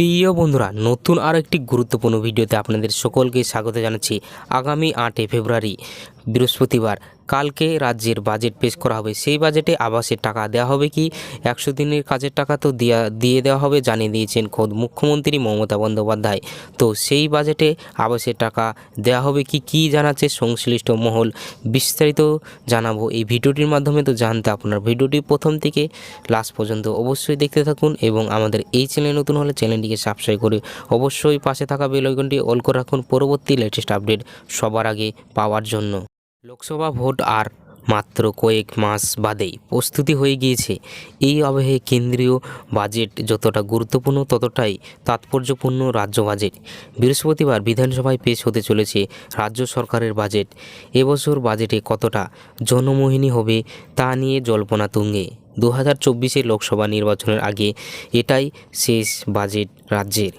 প্রিয় বন্ধুরা নতুন আর একটি গুরুত্বপূর্ণ ভিডিওতে আপনাদের সকলকে স্বাগত জানাচ্ছি আগামী আটই ফেব্রুয়ারি। বৃহস্পতিবার। কালকে রাজ্যের বাজেট পেশ করা হবে। সেই বাজেটে আবাসের টাকা দেওয়া হবে কি? একশো দিনের কাজের টাকা তো দেওয়া দিয়ে দেওয়া হবে, জানিয়ে দিয়েছেন খোদ মুখ্যমন্ত্রী মমতা বন্দ্যোপাধ্যায়। তো সেই বাজেটে আবাসের টাকা দেওয়া হবে কি? কী জানাচ্ছে সংশ্লিষ্ট মহল? বিস্তারিত জানাব এই ভিডিওটির মাধ্যমে। তো জানতে আপনার ভিডিওটি প্রথম থেকে লাস্ট পর্যন্ত অবশ্যই দেখতে থাকুন এবং আমাদের এই চ্যানেল নতুন হলে চ্যানেলটিকে সাবস্ক্রাইব করে অবশ্যই পাশে থাকা বেল অল করে রাখুন। পরবর্তী লেটেস্ট আপডেট সবার আগে পাওয়ার জন্য। লোকসভা ভোট আর মাত্র কয়েক মাস বাদেই প্রস্তুতি হয়ে গিয়েছে। এই আবহে কেন্দ্রীয় বাজেট যতটা গুরুত্বপূর্ণ, ততটাই তাৎপর্যপূর্ণ রাজ্য বাজেট। বৃহস্পতিবার বিধানসভায় পেশ হতে চলেছে রাজ্য সরকারের বাজেট। এবছর বাজেটে কতটা জনমোহিনী হবে তা নিয়ে জল্পনা তুঙ্গে। দু হাজার লোকসভা নির্বাচনের আগে এটাই শেষ বাজেট রাজ্যের।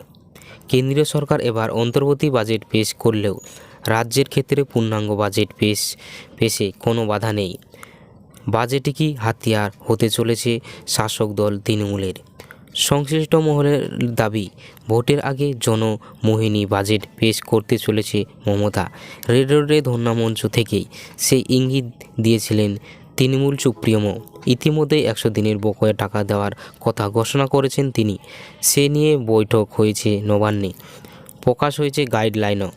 কেন্দ্রীয় সরকার এবার অন্তর্বর্তী বাজেট পেশ করলেও রাজ্যের ক্ষেত্রে পূর্ণাঙ্গ বাজেট পেশ, পেশে কোনো বাধা নেই। বাজেটে কি হাতিয়ার হতে চলেছে শাসক দল তৃণমূলের। সংশ্লিষ্ট মহলের দাবি, ভোটের আগে জনমোহিনী বাজেট পেশ করতে চলেছে মমতা। রেড রোডে ধন্যা মঞ্চ থেকেই সে ইঙ্গিত দিয়েছিলেন তৃণমূল সুপ্রিয়মো ইতিমধ্যে একশো দিনের বকেয়া টাকা দেওয়ার কথা ঘোষণা করেছেন তিনি। সে নিয়ে বৈঠক হয়েছে নবান্নে। প্রকাশ হয়েছে গাইডলাইনও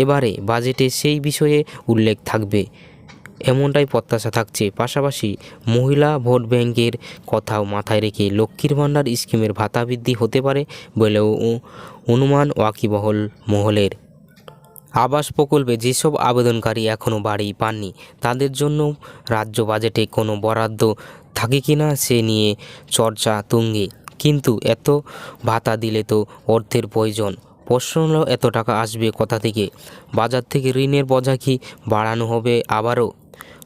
এবারে বাজেটে সেই বিষয়ে উল্লেখ থাকবে। এমনটাই প্রত্যাশা থাকছে। পাশাপাশি মহিলা ভোট ব্যাংকের কথাও মাথায় রেখে লক্ষ্মীর ভাণ্ডার স্কিমের ভাতা বৃদ্ধি হতে পারে বলেও অনুমান ওয়াকিবহল মহলের। আবাস প্রকল্পে যেসব আবেদনকারী এখনও বাড়ি পাননি, তাদের জন্য রাজ্য বাজেটে কোনো বরাদ্দ থাকে কি না সে নিয়ে চর্চা তুঙ্গে। কিন্তু এত ভাতা দিলে তো অর্থের প্রয়োজন। প্রশ্ন হলো এত টাকা আসবে কোথা থেকে? বাজার থেকে ঋণের বোঝা কি বাড়ানো হবে আবারও?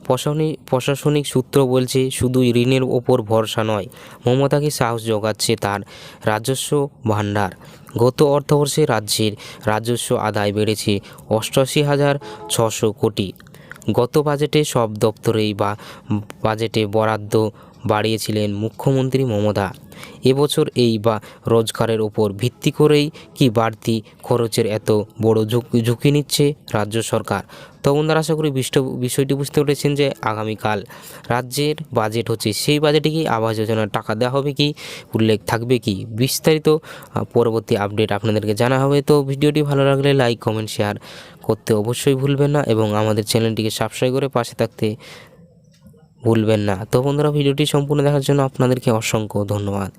প্রশাসনিক প্রশাসনিক সূত্র বলছে, শুধু ঋণের ওপর ভরসা নয় মমতাকে সাহস যোগাচ্ছে তার রাজস্ব ভাণ্ডার। গত অর্থবর্ষে রাজ্যের রাজস্ব আদায় বেড়েছে অষ্টআশি হাজার ছশো কোটি। গত বাজেটে সব দপ্তরেই বা বাজেটে বরাদ্দ বাড়িয়েছিলেন মুখ্যমন্ত্রী মমতা। এবছর এই বা রোজগারের ওপর ভিত্তি করেই কি বাড়তি খরচের এত বড় ঝুঁকি নিচ্ছে রাজ্য সরকার? তো বন্ধুরা, আশা করি বিষয়টি বুঝতে পেরেছেন যে আগামীকাল রাজ্যের বাজেট হচ্ছে, সেই বাজেটে কি আবাস যোজনার টাকা দেওয়া হবে কি? উল্লেখ থাকবে কি? বিস্তারিত পরবর্তী আপডেট আপনাদেরকে জানা হবে। তো ভিডিওটি ভালো লাগলে লাইক, কমেন্ট, শেয়ার করতে অবশ্যই ভুলবেন না এবং আমাদের চ্যানেলটিকে সাবস্ক্রাইব করে পাশে থাকতে ভুলবেন না। তো বন্ধুরা ভিডিওটি সম্পূর্ণ দেখার জন্য আপনাদেরকে অসংখ্য ধন্যবাদ।